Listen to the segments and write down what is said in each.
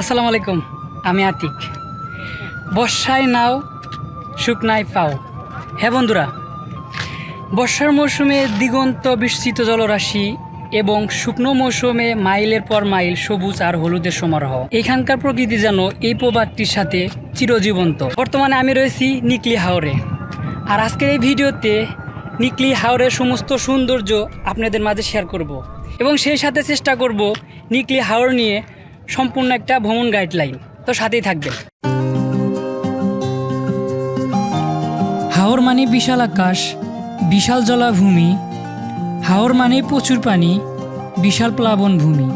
আসসালামু আলাইকুম, আমি আতিক। বর্ষায় নাও, শুকনায় পাও। হ্যাঁ বন্ধুরা, বর্ষার মৌসুমে দিগন্ত বিস্তৃত জলরাশি এবং শুকনো মৌসুমে মাইলের পর মাইল সবুজ আর হলুদের সমারোহ। এখানকার প্রকৃতি যেন এই প্রবাদটির সাথে চিরজীবন্ত। বর্তমানে আমি রয়েছি নিকলি হাওরে। আর আজকের এই ভিডিওতে নিকলি হাওরের সমস্ত সৌন্দর্য আপনাদের মাঝে শেয়ার করব। এবং সেই সাথে চেষ্টা করব নিকলি হাওর নিয়ে সম্পূর্ণ একটা ভ্রমণ গাইডলাইন তো সাথেই থাকবেন। হাওর মানে বিশাল আকাশ, বিশাল জলাভূমি। হাওর মানে প্রচুর পানি, বিশাল প্লাবন ভূমি।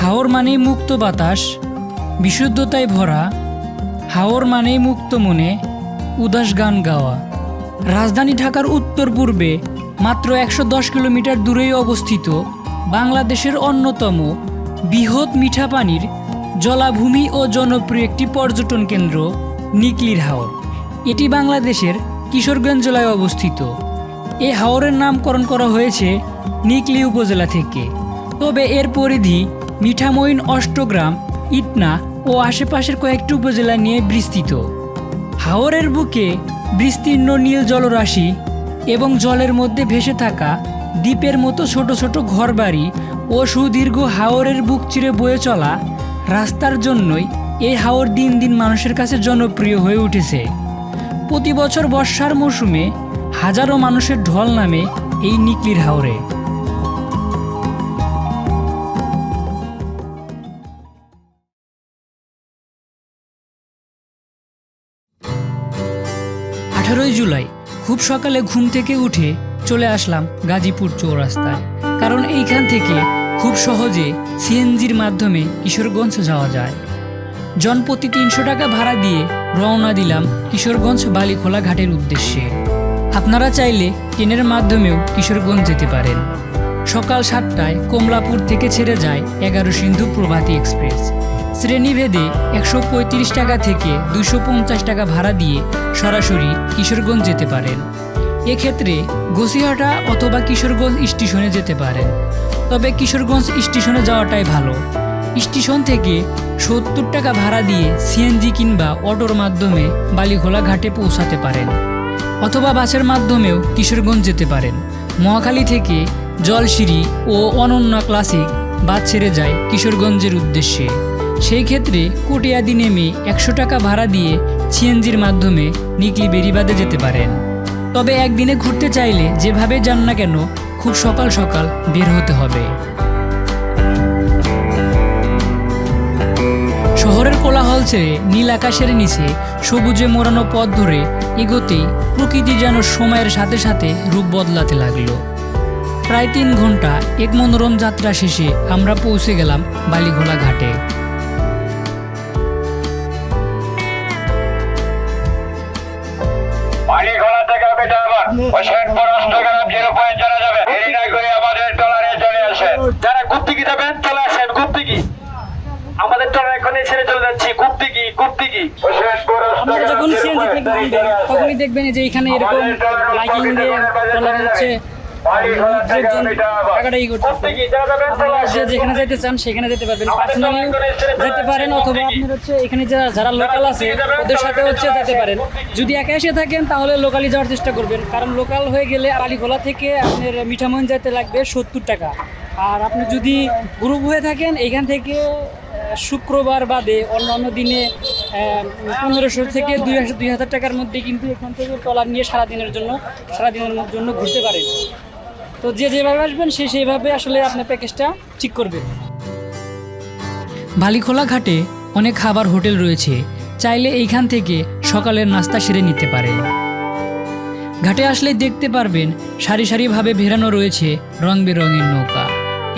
হাওর মানে মুক্ত বাতাস, বিশুদ্ধতায় ভরা। হাওর মানে মুক্ত মনে, উদাস গান গাওয়া। রাজধানী ঢাকার উত্তর পূর্বে মাত্র একশো দশ কিলোমিটার দূরেই অবস্থিত বাংলাদেশের অন্যতম বৃহৎ মিঠা পানির জলাভূমি ও জনপ্রিয় একটি পর্যটন কেন্দ্র, নিকলির হাওর। এটি বাংলাদেশের কিশোরগঞ্জ জেলায় অবস্থিত। এই হাওরের নামকরণ করা হয়েছে নিকলি উপজেলা থেকে। তবে এর পরিধি মিঠামইন অষ্টগ্রাম, ইটনা ও আশেপাশের কয়েকটি উপজেলা নিয়ে বিস্তৃত। হাওরের বুকে বিস্তীর্ণ নীল জলরাশি এবং জলের মধ্যে ভেসে থাকা দ্বীপের মতো ছোট ছোট ঘরবাড়ি ও সুদীর্ঘ হাওরের বুক চিরে বয়ে চলা রাস্তার জন্যই এই হাওর দিন দিন মানুষের কাছে জনপ্রিয় হয়ে উঠেছে। প্রতি বছর বর্ষার মৌসুমে হাজারো মানুষের ঢল নামে এই নিকলির হাওরে। আঠারোই জুলাই খুব সকালে ঘুম থেকে উঠে চলে আসলাম গাজীপুর চৌরাস্তায়, কারণ এইখান থেকে খুব সহজে সিএনজির মাধ্যমে কিশোরগঞ্জ যাওয়া যায়। জনপ্রতি তিনশো টাকা ভাড়া দিয়ে রওনা দিলাম কিশোরগঞ্জ বালিখোলা ঘাটের উদ্দেশ্যে। আপনারা চাইলে ট্রেনের মাধ্যমেও কিশোরগঞ্জ যেতে পারেন। সকাল সাতটায় কমলাপুর থেকে ছেড়ে যায় এগারো সিন্ধু প্রভাতী এক্সপ্রেস। শ্রেণীভেদে একশো পঁয়ত্রিশ টাকা থেকে দুশো পঞ্চাশ টাকা ভাড়া দিয়ে সরাসরি কিশোরগঞ্জ যেতে পারেন। এক্ষেত্রে গসিহাটা অথবা কিশোরগঞ্জ স্টেশনে যেতে পারেন। তবে কিশোরগঞ্জ স্টেশনে যাওয়াটাই ভালো। স্টেশন থেকে সত্তর টাকা ভাড়া দিয়ে সিএনজি কিংবা অটোর মাধ্যমে বালিখোলা ঘাটে পৌঁছাতে পারেন। অথবা বাসের মাধ্যমেও কিশোরগঞ্জ যেতে পারেন। মহাখালী থেকে জলসিঁড়ি ও অনন্যা ক্লাসিক বাস ছেড়ে যায় কিশোরগঞ্জের উদ্দেশ্যে। সেই ক্ষেত্রে কোটিয়াদি নেমে একশো টাকা ভাড়া দিয়ে সিএনজির মাধ্যমে নিকলি বেরিবাদে যেতে পারেন। তবে একদিনে ঘুরতে চাইলে যেভাবে যান না কেন, খুব সকাল সকাল বের হতে হবে। শহরের কোলাহল ছেড়ে নীল আকাশের নিচে সবুজে মোড়ানো পথ ধরে এগোতেই প্রকৃতি যেন সময়ের সাথে সাথে রূপ বদলাতে লাগল। প্রায় তিন ঘণ্টা এক মনোরম যাত্রা শেষে আমরা পৌঁছে গেলাম বালিঘোলা ঘাটে। পানিঘোলা শেখপুর অষ্টগ্রাম জিরো পয়েন্ট জানা যাবে। দেরি না করে আমাদের টলারে চলে আসে। যারা গুপ্তিকি যাবেন চলে আসেন গুপ্তিকি আমাদের টলার এখানে ছেড়ে চলে যাচ্ছি গুপ্তিকি গুপ্তিকি ওই আপনারা যখন সিএনজি থেকে তখনই দেখবেন যে এখানে এরকম লাইটিং দিয়ে বলা হচ্ছে যেখানে যেতে চান সেখানে যেতে পারবেন। পার্সোনালি যেতে পারেন অথবা আপনার হচ্ছে এখানে যারা যারা লোকাল আছে ওদের সাথে হচ্ছে যেতে পারেন। যদি একা এসে থাকেন তাহলে লোকালি যাওয়ার চেষ্টা করবেন। কারণ লোকাল হয়ে গেলে আলিগোলা থেকে আপনার মিঠামইন যেতে লাগবে সত্তর টাকা। আর আপনি যদি গ্রুপ হয়ে থাকেন এখান থেকে শুক্রবার বাদে অন্যান্য দিনে পনেরোশো থেকে দুই হাজার দুই হাজার টাকার মধ্যে কিন্তু এখান থেকে ট্রলার নিয়ে সারাদিনের জন্য সারাদিনের জন্য ঘুরতে পারেন। তো যে যেভাবে আসবেন, সে সেইভাবে আসলে আপনার প্যাকেজটা ঠিক করবে। বালিখোলা ঘাটে অনেক খাবার হোটেল রয়েছে। চাইলে এইখান থেকে সকালের নাস্তা সেরে নিতে পারেন ঘাটে আসলে দেখতে পারবেন সারি সারিভাবে ভেরানো রয়েছে রং বেরঙের নৌকা।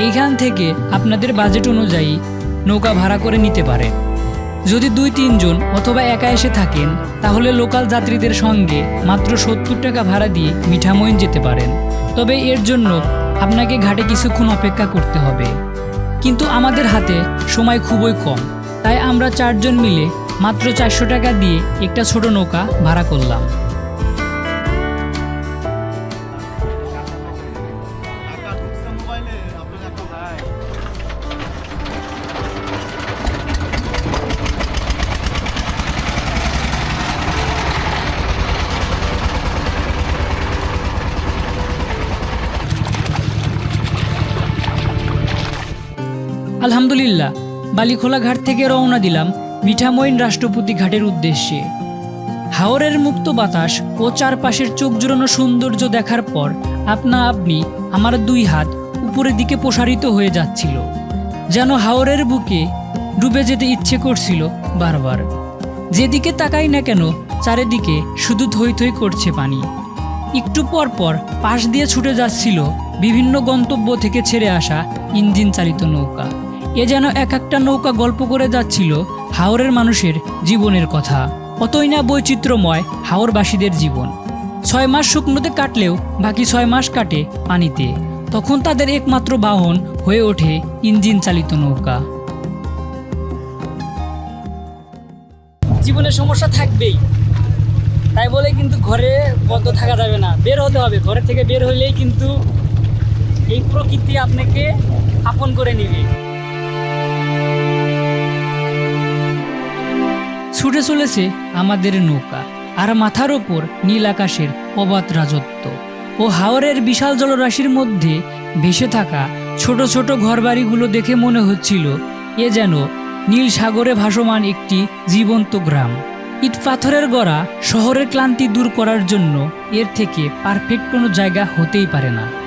এইখান থেকে আপনাদের বাজেট অনুযায়ী নৌকা ভাড়া করে নিতে পারেন যদি দুই, তিনজন অথবা একা এসে থাকেন, তাহলে লোকাল যাত্রীদের সঙ্গে মাত্র সত্তর টাকা ভাড়া দিয়ে মিঠামইন যেতে পারেন। তবে এর জন্য আপনাকে ঘাটে কিছুক্ষণ অপেক্ষা করতে হবে। কিন্তু আমাদের হাতে সময় খুবই কম, তাই আমরা চারজন মিলে মাত্র চারশো টাকা দিয়ে একটা ছোট নৌকা ভাড়া করলাম। আলহামদুলিল্লাহ, বালিখোলা ঘাট থেকে রওনা দিলাম মিঠামইন রাষ্ট্রপতি ঘাটের উদ্দেশ্যে। হাওরের মুক্ত বাতাস ও চারপাশের চোখ জুড়ানো সৌন্দর্য দেখার পর আপনা আপনি আমার দুই হাত উপরের দিকে প্রসারিত হয়ে যাচ্ছিল, যেন হাওরের বুকে ডুবে যেতে ইচ্ছে করছিল বারবার। যেদিকে তাকাই না কেন, চারিদিকে শুধু থই থই করছে পানি। একটু পর পর পাশ দিয়ে ছুটে যাচ্ছিল বিভিন্ন গন্তব্য থেকে ছেড়ে আসা ইঞ্জিন চালিত নৌকা। এ যেন এক একটা নৌকা গল্প করে যাচ্ছিল হাওরের মানুষের জীবনের কথা। অতই না বৈচিত্র্যময় হাওরবাসীদের জীবন। ছয় মাস শুকনোতে কাটলেও বাকি ছয় মাস কাটে পানিতে। তখন তাদের একমাত্র বাহন হয়ে ওঠে ইঞ্জিন চালিত নৌকা। জীবনের সমস্যা থাকবেই। তাই বলে কিন্তু ঘরে বদ্ধ থাকা যাবে না। বের হতে হবে। ঘরে থেকে বের হলেই কিন্তু এই প্রকৃতি আপনাকে আপন করে নিবে। ছুটে চলেছে আমাদের নৌকা আর মাথার ওপর নীল আকাশের অবাধ রাজত্ব ও হাওরের বিশাল জলরাশির মধ্যে ভেসে থাকা ছোট ছোট ঘরবাড়িগুলো দেখে মনে হচ্ছিল এ যেন নীল সাগরে ভাসমান একটি জীবন্ত গ্রাম। ইট পাথরের গড়া শহরের ক্লান্তি দূর করার জন্য এর থেকে পারফেক্ট কোনো জায়গা হতেই পারে না।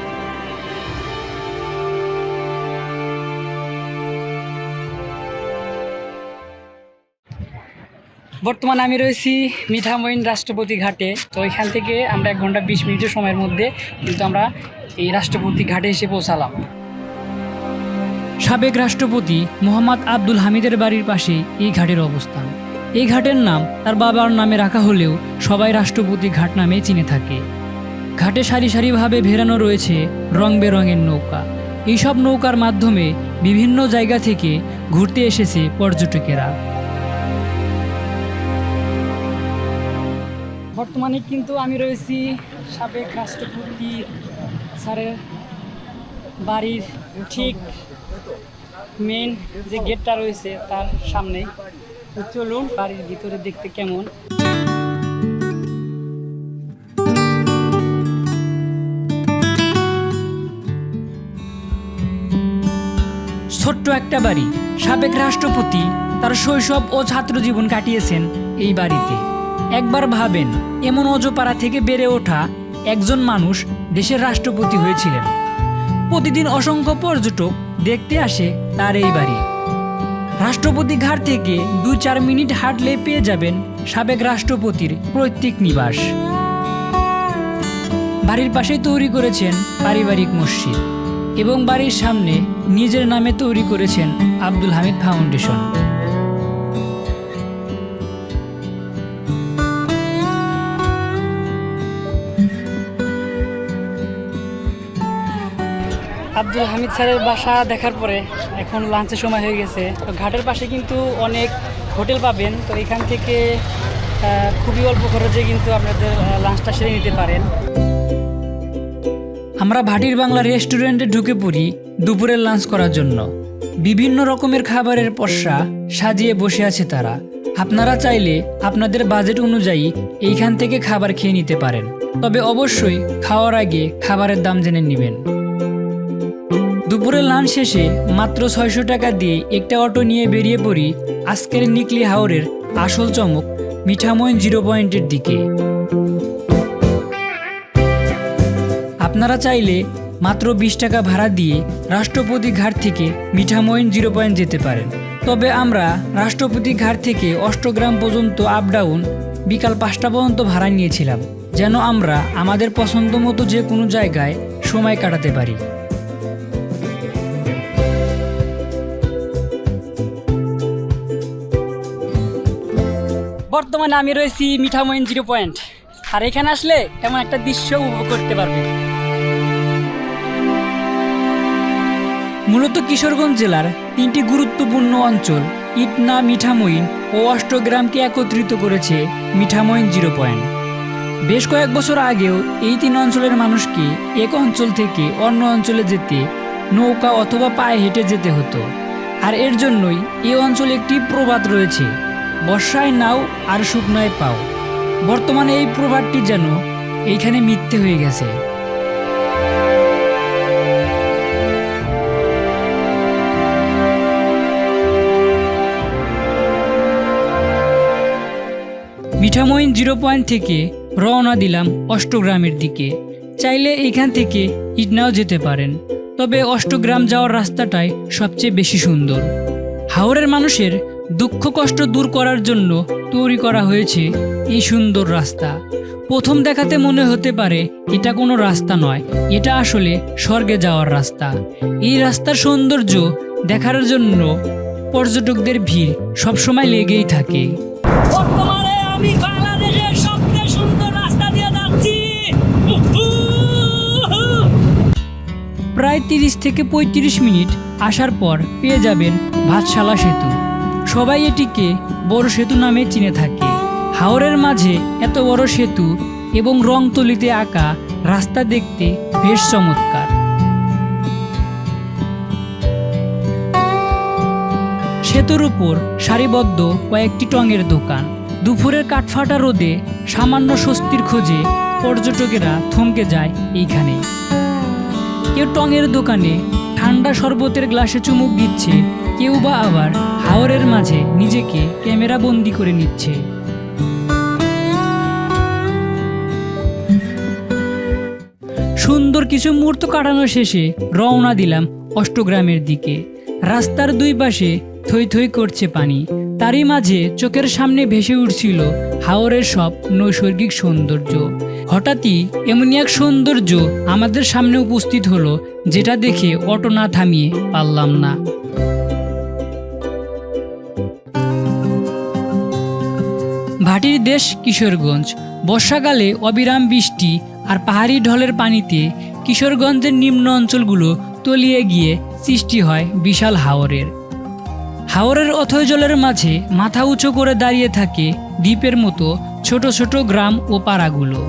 বর্তমানে আমি রয়েছি মিঠামইন রাষ্ট্রপতি ঘাটে। তো এখান থেকে আমরা এক ঘণ্টা বিশ মিনিটের সময়ের মধ্যে কিন্তু আমরা এই রাষ্ট্রপতি ঘাটে এসে পৌঁছালাম। সাবেক রাষ্ট্রপতি মোহাম্মদ আব্দুল হামিদের বাড়ির পাশে এই ঘাটের অবস্থান। এই ঘাটের নাম তার বাবার নামে রাখা হলেও সবাই রাষ্ট্রপতি ঘাট নামে চিনে থাকে। ঘাটে সারি সারিভাবে ভেরানো রয়েছে রং বেরঙের নৌকা। এইসব নৌকার মাধ্যমে বিভিন্ন জায়গা থেকে ঘুরতে এসেছে পর্যটকেরা। বর্তমানে কিন্তু আমি রয়েছি সাবেক রাষ্ট্রপতি স্যারের বাড়ির ঠিক মেন যে গেটটা রয়েছে তার সামনে চলুন, বাড়ির ভিতরে দেখতে কেমন। ছোট্ট একটা বাড়ি। সাবেক রাষ্ট্রপতি তার শৈশব ও ছাত্র জীবন কাটিয়েছেন এই বাড়িতে। একবার ভাবেন, এমন অজপাড়া থেকে বেড়ে ওঠা একজন মানুষ দেশের রাষ্ট্রপতি হয়েছিলেন। প্রতিদিন অসংখ্য পর্যটক দেখতে আসে তার এই বাড়ি। রাষ্ট্রপতি ঘাট থেকে দু চার মিনিট হাঁটলে পেয়ে যাবেন সাবেক রাষ্ট্রপতির পৈতৃক নিবাস। বাড়ির পাশেই তৈরি করেছেন পারিবারিক মসজিদ এবং বাড়ির সামনে নিজের নামে তৈরি করেছেন আব্দুল হামিদ ফাউন্ডেশন। আব্দুল হামিদ স্যারের বাসা দেখার পরে এখন লাঞ্চের সময় হয়ে গেছে। তো ঘাটের পাশে কিন্তু অনেক হোটেল পাবেন। তো এখান থেকে খুবই অল্প খরচে কিন্তু আপনাদের লাঞ্চটা সেরে নিতে পারেন। আমরা ভাটির বাংলা রেস্টুরেন্টে ঢুকে পড়ি দুপুরের লাঞ্চ করার জন্য। বিভিন্ন রকমের খাবারের পসরা সাজিয়ে বসে আছে তারা। আপনারা চাইলে আপনাদের বাজেট অনুযায়ী এইখান থেকে খাবার খেয়ে নিতে পারেন। তবে অবশ্যই খাওয়ার আগে খাবারের দাম জেনে নেবেন। দুপুরের লাঞ্চ শেষে মাত্র ছয়শো টাকা দিয়ে একটা অটো নিয়ে বেরিয়ে পড়ি আজকের নিকলি হাওরের আসল চমক মিঠামইন জিরো পয়েন্টের দিকে। আপনারা চাইলে মাত্র বিশ টাকা ভাড়া দিয়ে রাষ্ট্রপতি ঘাট থেকে মিঠামইন জিরো পয়েন্ট যেতে পারেন। তবে আমরা রাষ্ট্রপতি ঘাট থেকে অষ্টগ্রাম পর্যন্ত আপ ডাউন বিকাল পাঁচটা পর্যন্ত ভাড়া নিয়েছিলাম, যেন আমরা আমাদের পছন্দ মতো যে কোনো জায়গায় সময় কাটাতে পারি। বর্তমানে আমি রয়েছি মিঠামইন জিরো পয়েন্ট। আর এখানে আসলে এমন একটা দৃশ্য উপভোগ করতে পারবে। মূলত কিশোরগঞ্জ জেলার তিনটি গুরুত্বপূর্ণ অঞ্চল, ইটনা মিঠামইন ও অষ্টগ্রামকে একত্রিত করেছে মিঠামইন জিরো পয়েন্ট। বেশ কয়েক বছর আগেও এই তিন অঞ্চলের মানুষকে এক অঞ্চল থেকে অন্য অঞ্চলে যেতে, নৌকা অথবা পায়ে হেঁটে যেতে হতো। আর এর জন্যই এই অঞ্চলে একটি প্রবাদ রয়েছে। বর্ষায় নাও আর শুকনায় পাও। বর্তমানে এই প্রভাবটি যেন এইখানে মিথ্যে হয়ে গেছে। মিঠামইন জিরো পয়েন্ট থেকে রওনা দিলাম অষ্টগ্রামের দিকে। চাইলে এখান থেকে ইটনাও যেতে পারেন। তবে অষ্টগ্রাম যাওয়ার রাস্তাটাই সবচেয়ে বেশি সুন্দর। হাওড়ের মানুষের দুঃখ কষ্ট দূর করার জন্য তৈরি করা হয়েছে এই সুন্দর রাস্তা। প্রথম দেখাতে মনে হতে পারে এটা কোনো রাস্তা নয় এটা আসলে স্বর্গে যাওয়ার রাস্তা। এই রাস্তার সৌন্দর্য দেখার জন্য পর্যটকদের ভিড় সবসময় লেগেই থাকে। বর্তমানে আমি বাংলাদেশের সবচেয়ে সুন্দর রাস্তা দিয়ে যাচ্ছি। প্রায় তিরিশ থেকে পঁয়ত্রিশ মিনিট আসার পর পেয়ে যাবেন ভাতশালা সেতু। সবাই এটিকে বড় সেতু নামে চিনে থাকে। হাওরের মাঝে এত বড় সেতু এবং রংতলিতে আঁকা রাস্তা দেখতে বেশ চমৎকার। সেতুর উপর সারিবদ্ধ কয়েকটি টঙের দোকান। দুপুরের কাঠফাটা রোদে সামান্য স্বস্তির খোঁজে পর্যটকেরা থমকে যায় এইখানে। কেউ টঙের দোকানে ঠান্ডা শরবতের গ্লাসে চুমুক দিচ্ছে কেউ বা আবার হাওরের মাঝে নিজেকে ক্যামেরা বন্দি করে নিচ্ছে। সুন্দর কিছু মুহূর্ত কাটানো শেষে রওনা দিলাম অষ্টগ্রামের দিকে। রাস্তার দুই পাশে থই থই করছে পানি। তারই মাঝে চোখের সামনে ভেসে উঠছিল হাওরের সব নৈসর্গিক সৌন্দর্য। হঠাৎই এমনই এক সৌন্দর্য আমাদের সামনে উপস্থিত হলো, যেটা দেখে অটো না থামিয়ে পারলাম না। ভাটির দেশ কিশোরগঞ্জ। বর্ষাকালে অবিরাম বৃষ্টি আর পাহাড়ি ঢলের পানিতে কিশোরগঞ্জের নিম্ন অঞ্চলগুলো তলিয়ে গিয়ে সৃষ্টি হয় বিশাল হাওরের। হাওরের অথয় জলের মাঝে মাথা উঁচু করে দাঁড়িয়ে থাকে দ্বীপের মতো ছোট ছোট গ্রাম ও পাড়াগুলো।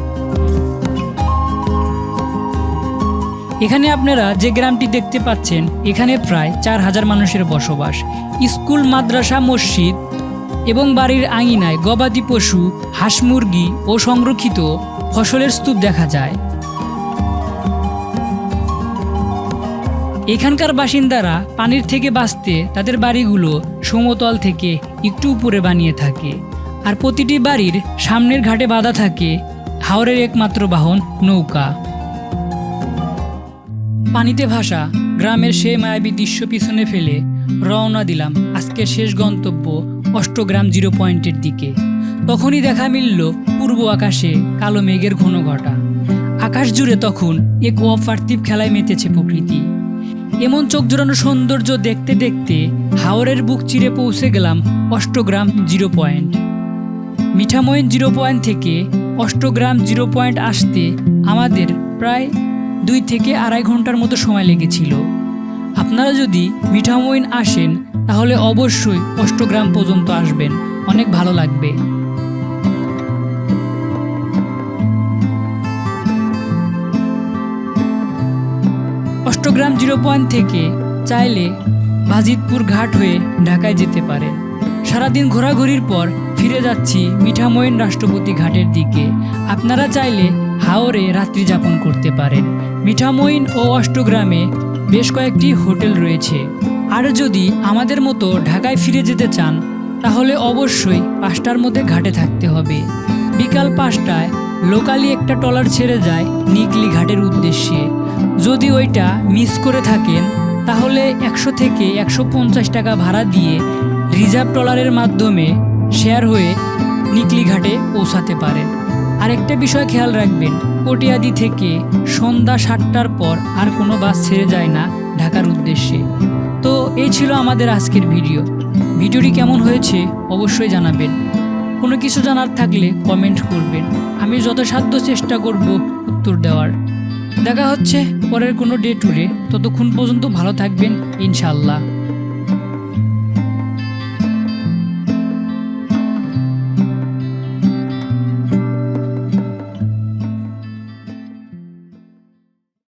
এখানে আপনারা যে গ্রামটি দেখতে পাচ্ছেন, এখানে প্রায় চার হাজার মানুষের বসবাস। স্কুল, মাদ্রাসা, মসজিদ এবং বাড়ির আঙিনায় গবাদি পশু, হাঁস মুরগি ও সংরক্ষিত ফসলের স্তূপ দেখা যায়। এখানকার বাসিন্দারা পানির থেকে বাঁচতে তাদের বাড়িগুলো সমতল থেকে একটু উপরে বানিয়ে থাকে। আর প্রতিটি বাড়ির সামনের ঘাটে বাঁধা থাকে হাওরের একমাত্র বাহন নৌকা। পানিতে ভাসা গ্রামের সেই মায়াবী দৃশ্য পিছনে ফেলে রওনা দিলাম আজকের শেষ গন্তব্য অষ্টগ্রাম জিরো পয়েন্টের দিকে। তখনই দেখা মিলল পূর্ব আকাশে কালো মেঘের ঘন ঘটা। আকাশ জুড়ে তখন এক অপার্থিব খেলায় মেতেছে প্রকৃতি। এমন চোখ জোড়ানো সৌন্দর্য দেখতে দেখতে হাওরের বুক চিরে পৌঁছে গেলাম Austagram zero point. Mithamain zero point থেকে অষ্টগ্রাম জিরো পয়েন্ট আসতে আমাদের প্রায় দুই থেকে আড়াই ঘণ্টার মতো সময় লেগেছিল। আপনারা যদি মিঠামইন আসেন তাহলে অবশ্যই অষ্টগ্রাম পর্যন্ত আসবেন। অনেক ভালো লাগবে। অষ্টগ্রাম জিরো পয়েন্ট থেকে চাইলে বাজিতপুর ঘাট হয়ে ঢাকায় যেতে পারেন। সারাদিন ঘোরাঘুরির পর ফিরে যাচ্ছি মিঠামইন রাষ্ট্রপতি ঘাটের দিকে। আপনারা চাইলে হাওরে রাত্রি যাপন করতে পারেন। মিঠামইন ও অষ্টগ্রামে বেশ কয়েকটি হোটেল রয়েছে। আর যদি আমাদের মতো ঢাকায় ফিরে যেতে চান, তাহলে অবশ্যই পাঁচটার মধ্যে ঘাটে থাকতে হবে। বিকাল পাঁচটায় লোকালি একটা ট্রলার ছেড়ে যায় নিকলি ঘাটের উদ্দেশ্যে। যদি ওইটা মিস করে থাকেন, তাহলে একশো থেকে একশো পঞ্চাশ টাকা ভাড়া দিয়ে রিজার্ভ ট্রলারের মাধ্যমে শেয়ার হয়ে নিকলি ঘাটে পৌঁছাতে পারেন। আরেকটা বিষয় খেয়াল রাখবেন কটিয়াদি থেকে সন্ধ্যা সাতটার পর আর কোনো বাস ছেড়ে যায় না ঢাকার উদ্দেশ্যে। এই ছিল আমাদের আজকের ভিডিও। ভিডিওটি কেমন হয়েছে অবশ্যই জানাবেন। কোনো কিছু জানার থাকলে কমেন্ট করবেন। আমি যথাসাধ্য চেষ্টা করব উত্তর দেওয়ার। দেখা হচ্ছে পরের কোনো ডে টুরে ততক্ষণ পর্যন্ত ভালো থাকবেন ইনশাল্লাহ